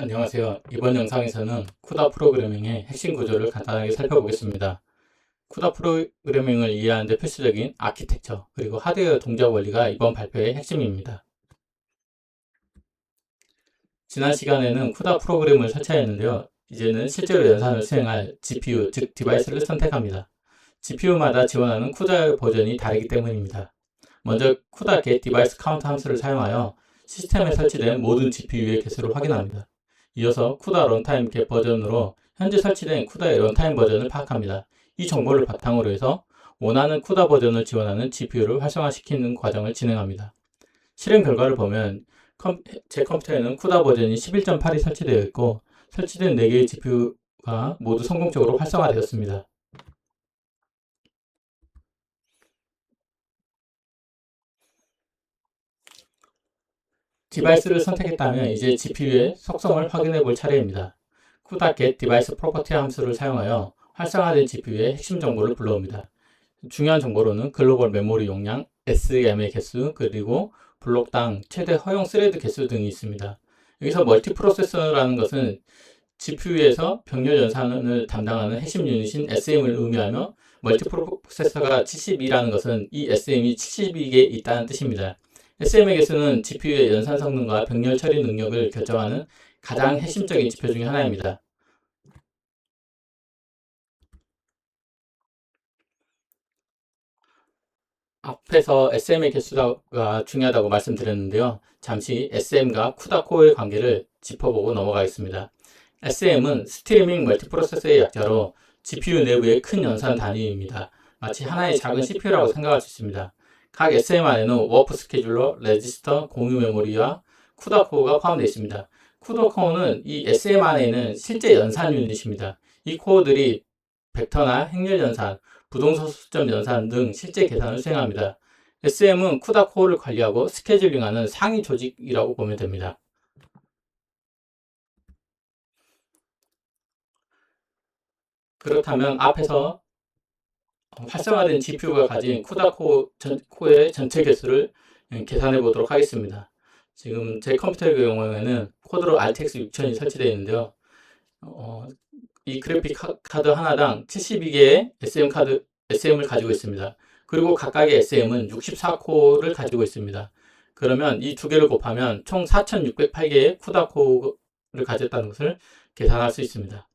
안녕하세요. 이번 영상에서는 쿠다 프로그래밍의 핵심 구조를 간단하게 살펴보겠습니다. 쿠다 프로그래밍을 이해하는 데 필수적인 아키텍처, 그리고 하드웨어 동작 원리가 이번 발표의 핵심입니다. 지난 시간에는 쿠다 프로그램을 설치하였는데요. 이제는 실제로 연산을 수행할 GPU, 즉 디바이스를 선택합니다. GPU마다 지원하는 쿠다 버전이 다르기 때문입니다. 먼저 쿠다 get 디바이스 카운트 함수를 사용하여 시스템에 설치된 모든 GPU의 개수를 확인합니다. 이어서 쿠다 런타임 겟 버전으로 현재 설치된 쿠다의 런타임 버전을 파악합니다. 이 정보를 바탕으로 해서 원하는 쿠다 버전을 지원하는 GPU를 활성화시키는 과정을 진행합니다. 실행 결과를 보면 컴, 제 컴퓨터에는 쿠다 버전이 11.8이 설치되어 있고 설치된 4개의 GPU가 모두 성공적으로 활성화되었습니다. 디바이스를 선택했다면 이제 GPU의 속성을 확인해 볼 차례입니다. CUDA get device property 함수를 사용하여 활성화된 GPU의 핵심 정보를 불러옵니다. 중요한 정보로는 글로벌 메모리 용량, SM의 개수, 그리고 블록당 최대 허용 스레드 개수 등이 있습니다. 여기서 멀티프로세서라는 것은 GPU에서 병렬 연산을 담당하는 핵심 유닛인 SM을 의미하며 멀티프로세서가 72라는 것은 이 SM이 72개 있다는 뜻입니다. SM의 개수는 GPU의 연산 성능과 병렬 처리 능력을 결정하는 가장 핵심적인 지표 중의 하나입니다. 앞에서 SM의 개수가 중요하다고 말씀드렸는데요. 잠시 SM과 쿠다 코어의 관계를 짚어보고 넘어가겠습니다. SM은 스트리밍 멀티프로세서의 약자로 GPU 내부의 큰 연산 단위입니다. 마치 하나의 작은 CPU라고 생각할 수 있습니다. 각 SM 안에는 워프 스케줄러, 레지스터, 공유 메모리와 쿠다 코어가 포함되어 있습니다. 쿠다 코어는 이 SM 안에 있는 실제 연산 유닛입니다. 이 코어들이 벡터나 행렬 연산, 부동선 수점 연산 등 실제 계산을 수행합니다. SM은 쿠다 코어를 관리하고 스케줄링하는 상위 조직이라고 보면 됩니다. 그렇다면 앞에서 활성화된 GPU가 가진 쿠다 코, 전, 코의 전체 개수를 음, 계산해 보도록 하겠습니다. 지금 제 컴퓨터의 경우에는 코드로 RTX 6000이 설치되어 있는데요. 어, 이 그래픽 카드 하나당 72개의 SM 카드, SM을 가지고 있습니다. 그리고 각각의 SM은 64코어를 가지고 있습니다. 그러면 이 두 개를 곱하면 총 4608개의 쿠다 코어를 가졌다는 것을 계산할 수 있습니다.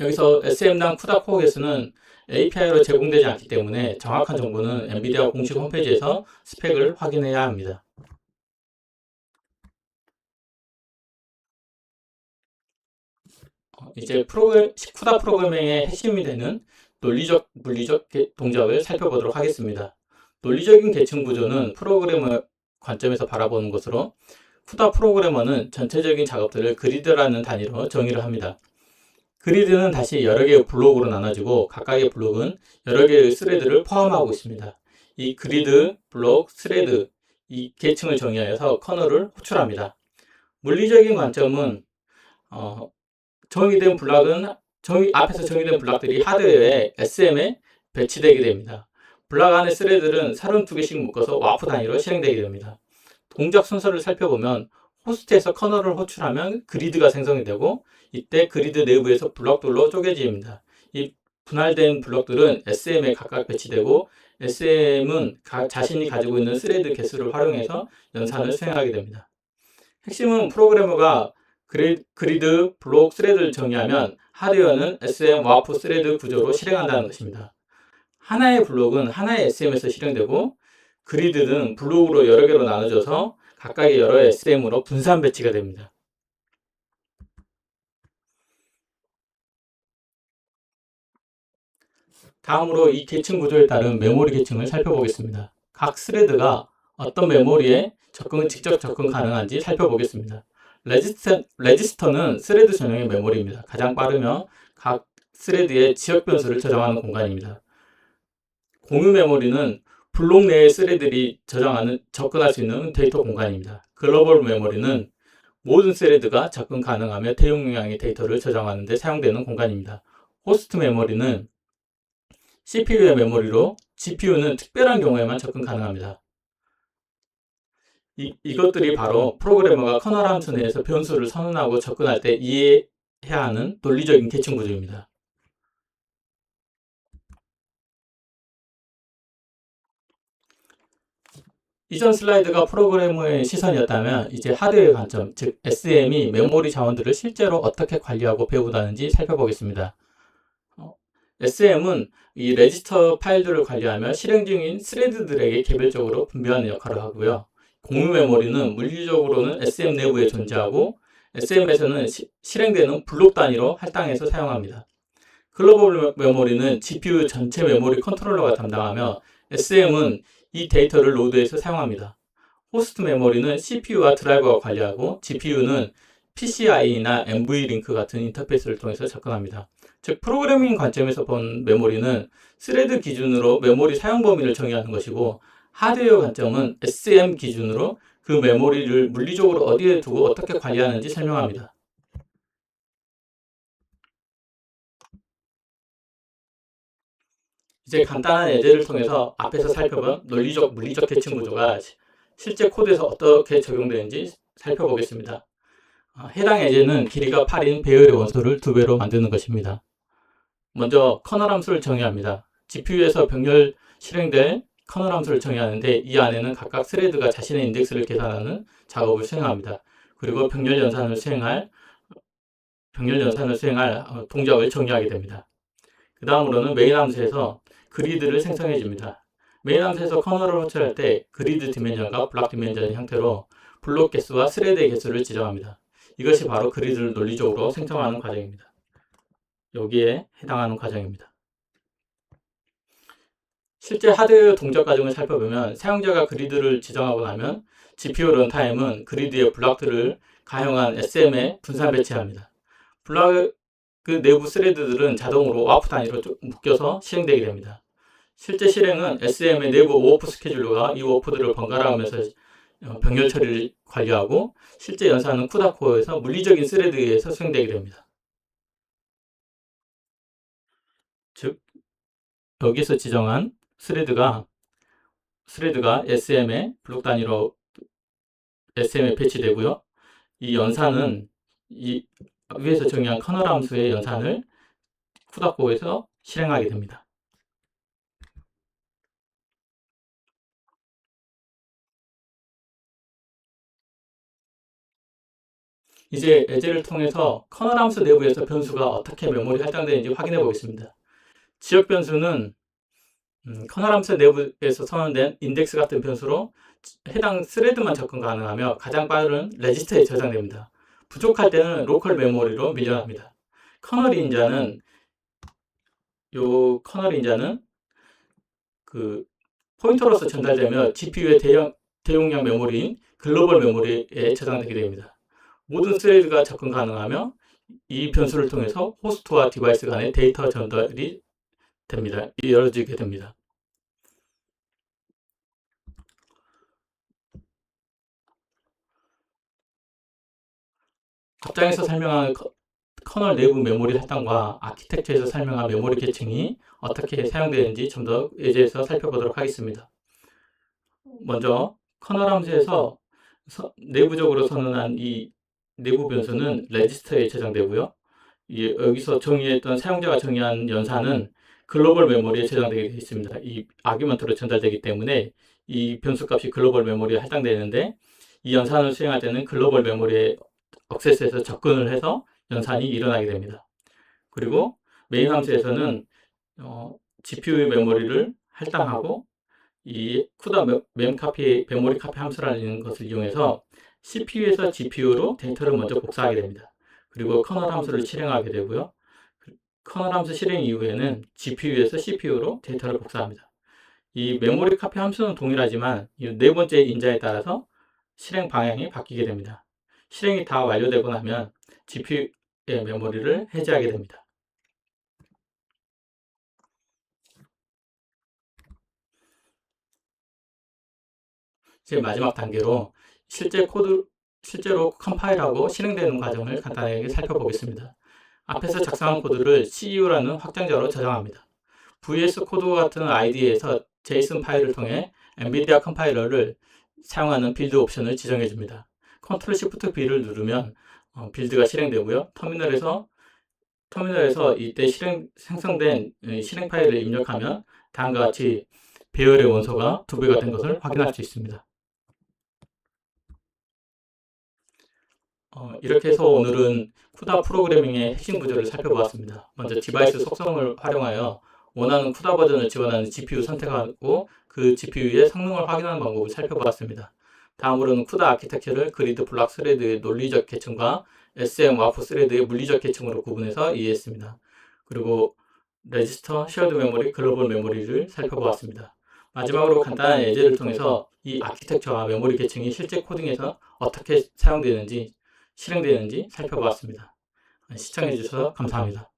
여기서 SM당 쿠다 코어 개수는 API로 제공되지 않기 때문에 정확한 정보는 엔비디아 공식 홈페이지에서 스펙을 확인해야 합니다. 어, 이제 프로그램, 쿠다 프로그래밍의 핵심이 되는 논리적, 물리적 동작을 살펴보도록 하겠습니다. 논리적인 계층 구조는 프로그래머 관점에서 바라보는 것으로 쿠다 프로그래머는 전체적인 작업들을 그리드라는 단위로 정의를 합니다. 그리드는 다시 여러 개의 블록으로 나눠지고 각각의 블록은 여러 개의 스레드를 포함하고 있습니다. 이 그리드, 블록, 스레드 이 계층을 정의하여서 커널을 호출합니다. 물리적인 관점은 어, 정의된 블록은 정의, 앞에서 정의된 블록들이 하드웨어에 SM에 배치되게 됩니다. 블록 안의 스레드는 32개씩 묶어서 와프 단위로 실행되게 됩니다. 동작 순서를 살펴보면 호스트에서 커널을 호출하면 그리드가 생성이 되고 이때 그리드 내부에서 블럭들로 쪼개집니다. 이 분할된 블럭들은 SM에 각각 배치되고 SM은 가, 자신이 가지고 있는 스레드 개수를 활용해서 연산을 수행하게 됩니다. 핵심은 프로그래머가 그리, 그리드, 블록, 스레드를 정의하면 하드웨어는 SM, 와프, 스레드 구조로 실행한다는 것입니다. 하나의 블록은 하나의 SM에서 실행되고 그리드는 블록으로 여러 개로 나눠져서 각각의 여러 SM으로 분산 배치가 됩니다. 다음으로 이 계층 구조에 따른 메모리 계층을 살펴보겠습니다. 각 스레드가 어떤 메모리에 접근, 직접 접근 가능한지 살펴보겠습니다. 레지스터, 레지스터는 스레드 전용의 메모리입니다. 가장 빠르며 각 스레드의 지역 변수를 저장하는 공간입니다. 공유 메모리는 블록 내의 스레드들이 저장하는 접근할 수 있는 데이터 공간입니다. 글로벌 메모리는 모든 스레드가 접근 가능하며 대용량의 데이터를 저장하는 데 사용되는 공간입니다. 호스트 메모리는 CPU의 메모리로 GPU는 특별한 경우에만 접근 가능합니다. 이, 이것들이 바로 프로그래머가 커널 함수 내에서 변수를 선언하고 접근할 때 이해해야 하는 논리적인 계층 구조입니다. 이전 슬라이드가 프로그래머의 시선이었다면 이제 하드웨어 관점, 즉 SM이 메모리 자원들을 실제로 어떻게 관리하고 배분하는지 살펴보겠습니다. 어, SM은 이 레지스터 파일들을 관리하며 실행 중인 스레드들에게 개별적으로 분배하는 역할을 하고요. 공유 메모리는 물리적으로는 SM 내부에 존재하고 SM에서는 시, 실행되는 블록 단위로 할당해서 사용합니다. 글로벌 메모리는 GPU 전체 메모리 컨트롤러가 담당하며 SM은 이 데이터를 로드해서 사용합니다. 호스트 메모리는 CPU와 드라이버가 관리하고 GPU는 PCI나 NVLink 같은 인터페이스를 통해서 접근합니다. 즉 프로그래밍 관점에서 본 메모리는 스레드 기준으로 메모리 사용 범위를 정의하는 것이고 하드웨어 관점은 SM 기준으로 그 메모리를 물리적으로 어디에 두고 어떻게 관리하는지 설명합니다. 이제 간단한 예제를 통해서 앞에서 살펴본 논리적, 물리적 계층 구조가 실제 코드에서 어떻게 적용되는지 살펴보겠습니다. 어, 해당 예제는 길이가 8인 배열의 원소를 두 배로 만드는 것입니다. 먼저 커널 함수를 정의합니다. GPU에서 병렬 실행될 커널 함수를 정의하는데 이 안에는 각각 스레드가 자신의 인덱스를 계산하는 작업을 수행합니다. 그리고 병렬 연산을 수행할 병렬 연산을 수행할 어, 동작을 정의하게 됩니다. 그 다음으로는 메인 함수에서 그리드를 생성해 줍니다. 메인 함수에서 커널을 호출할 때 그리드 디멘전과 블락 디멘전 형태로 블록 개수와 스레드의 개수를 지정합니다. 이것이 바로 그리드를 논리적으로 생성하는 과정입니다. 여기에 해당하는 과정입니다. 실제 하드웨어 동작 과정을 살펴보면 사용자가 그리드를 지정하고 나면 GPU 런타임은 그리드의 블락들을 가용한 SM에 분산 배치합니다. 블락 그 내부 스레드들은 자동으로 와프 단위로 묶여서 실행되게 됩니다. 실제 실행은 SM의 내부 오워프 스케줄러가 이 오워프들을 번갈아 가면서 어, 병렬 처리를 관리하고 실제 연산은 쿠다 코어에서 물리적인 스레드에 의해서 수행되게 됩니다. 즉 여기서 지정한 스레드가 스레드가 SM의 블록 단위로 SM에 배치되고요. 이 연산은 이 위에서 정의한 커널 함수의 연산을 쿠다코에서 실행하게 됩니다. 이제 예제를 통해서 커널 함수 내부에서 변수가 어떻게 메모리 할당되는지 확인해 보겠습니다. 지역 변수는 음, 커널 함수 내부에서 선언된 인덱스 같은 변수로 해당 스레드만 접근 가능하며 가장 빠른 레지스터에 저장됩니다. 부족할 때는 로컬 메모리로 밀려납니다. 커널 인자는 요 커널 인자는 그 포인터로서 전달되며 GPU의 대형, 대용량 메모리인 글로벌 메모리에 저장되게 됩니다. 모든 스레드가 접근 가능하며 이 변수를 통해서 호스트와 디바이스 간의 데이터 전달이 됩니다. 이루어지게 됩니다. 앞장에서 설명한 커널 내부 메모리 할당과 아키텍처에서 설명한 메모리 계층이 어떻게 사용되는지 좀 더 예제에서 살펴보도록 하겠습니다. 먼저 커널 함수에서 내부적으로 선언한 이 내부 변수는 레지스터에 저장되고요. 여기서 정의했던 사용자가 정의한 연산은 글로벌 메모리에 저장되게 되어 있습니다. 이 아규먼트로 전달되기 때문에 이 변수 값이 글로벌 메모리에 할당되는데 이 연산을 수행할 때는 글로벌 메모리에 억세스에서 접근을 해서 연산이 일어나게 됩니다. 그리고 메인 함수에서는 어, GPU의 메모리를 할당하고 이 쿠다 멤 카피 메모리 카피 함수라는 것을 이용해서 CPU에서 GPU로 데이터를 먼저 복사하게 됩니다. 그리고 커널 함수를 실행하게 되고요. 커널 함수 실행 이후에는 GPU에서 CPU로 데이터를 복사합니다. 이 메모리 카피 함수는 동일하지만 네 번째 인자에 따라서 실행 방향이 바뀌게 됩니다. 실행이 다 완료되고 나면 GPU의 메모리를 해제하게 됩니다. 제 마지막 단계로 실제 코드, 실제로 컴파일하고 실행되는 과정을 간단하게 살펴보겠습니다. 앞에서 작성한 코드를 CU라는 확장자로 저장합니다. VS 코드 같은 ID에서 JSON 파일을 통해 엔비디아 컴파일러를 사용하는 빌드 옵션을 지정해 줍니다. 컨트롤 시프트 B를 누르면 어, 빌드가 실행되고요. 터미널에서 터미널에서 이때 실행 생성된 이 실행 파일을 입력하면 다음과 같이 배열의 원소가 두 배가 된 것을 확인할 수 있습니다. 어, 이렇게 해서 오늘은 쿠다 프로그래밍의 핵심 구조를 살펴보았습니다. 먼저 디바이스 속성을 활용하여 원하는 쿠다 버전을 지원하는 GPU 선택하고 그 GPU의 성능을 확인하는 방법을 살펴보았습니다. 다음으로는 쿠다 아키텍처를 그리드 블락 스레드의 논리적 계층과 SM 와프 스레드의 물리적 계층으로 구분해서 이해했습니다. 그리고 레지스터, 쉐어드 메모리, 글로벌 메모리를 살펴보았습니다. 마지막으로 간단한 예제를 통해서 이 아키텍처와 메모리 계층이 실제 코딩에서 어떻게 사용되는지 실행되는지 살펴보았습니다. 시청해 주셔서 감사합니다.